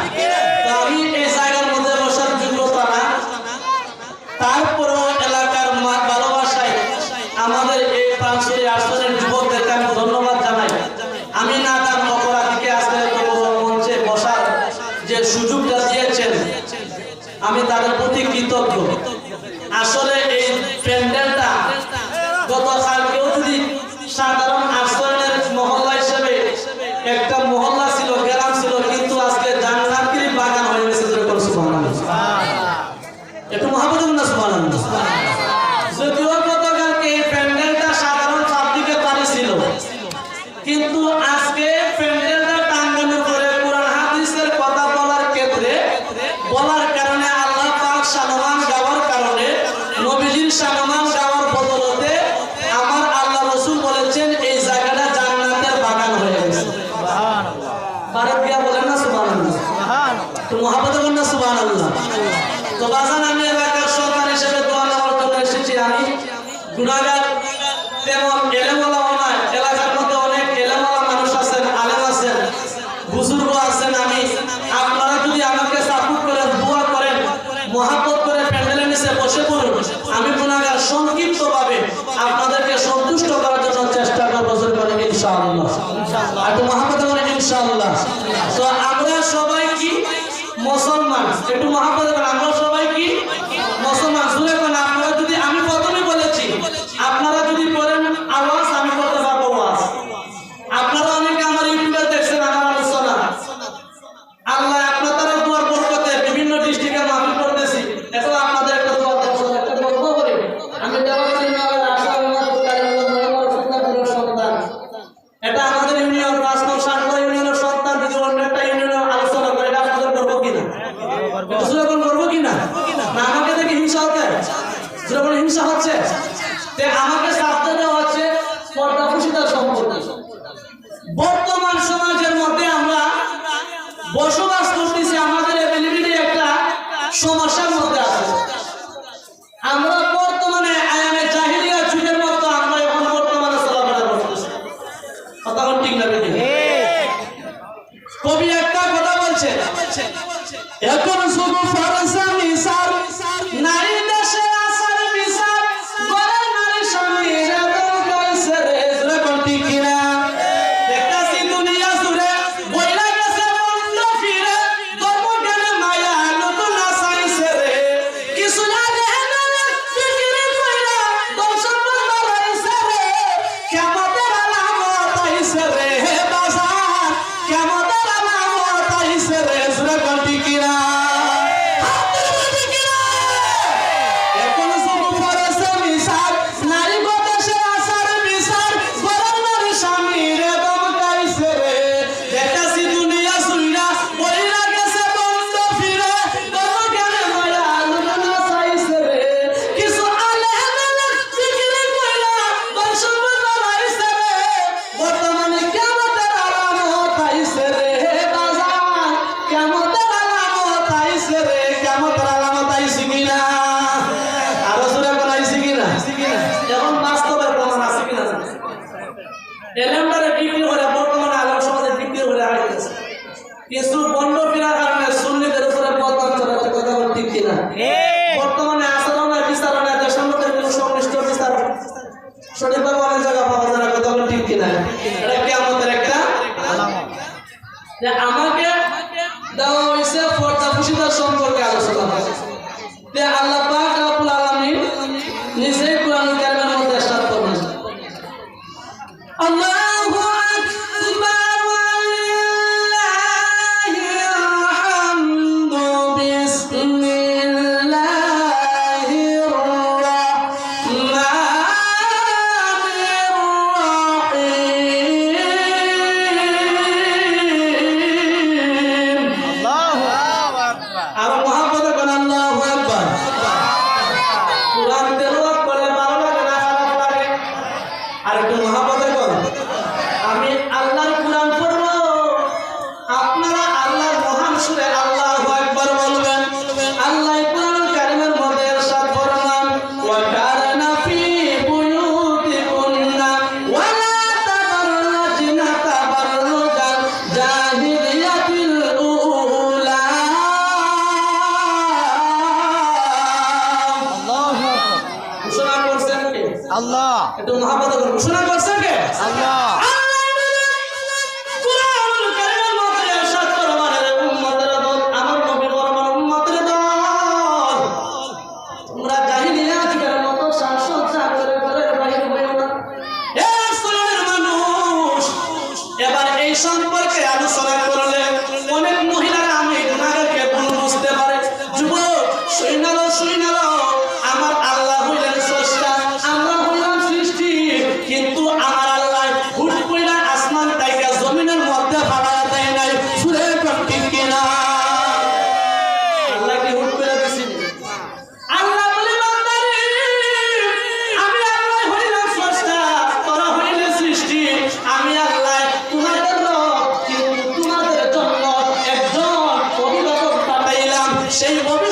Thank you. গুণাগার তেমন এলেমলা ওনার মধ্যে অনেক এলেমলা মানুষ আছেন, আলেম আছেন, বুজুর্গ আছেন। আমি আপনারা যদি আমাকে সাপোর্ট করেন, দোয়া করেন মহাপত করে প্যান্ডেলের নিচে বসে পড়ুন, আমি গুণাগার সংক্ষিপ্তভাবে আপনাদেরকে সন্তুষ্ট করার জন্য চেষ্টা করব করে ইনশাআল্লাহ। আর মহাপত করে ইনশাআল্লাহ। তো আমরা সবাই কি মুসলমান? একটু মহাপত আমরা সবাই কি কবি একটা কথা বলছে এখন শুধু ফরাসা নিসার টাকা পাবা যারা কথা ঠিক কিনা? এটা কেমতের একটা আমাকে দেওয়া হয়েছে পর্দা পুষিদার সম্পর্কে আলোচনা আল্লাহ। একটু মহাপাত ঘোষণা শোনা কে? আল্লাহ। Saya.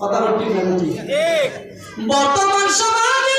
কথাটা ঠিক আছে বর্তমান সমাজে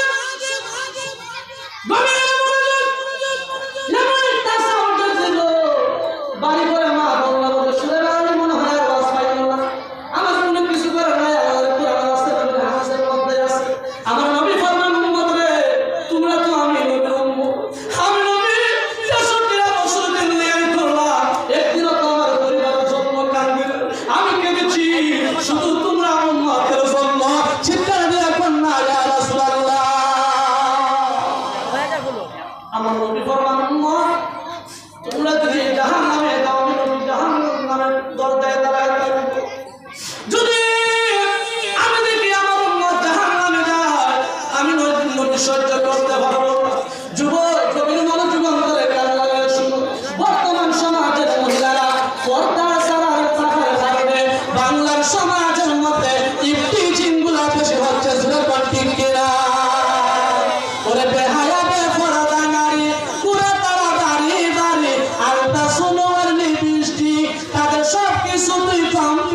যতই পাম।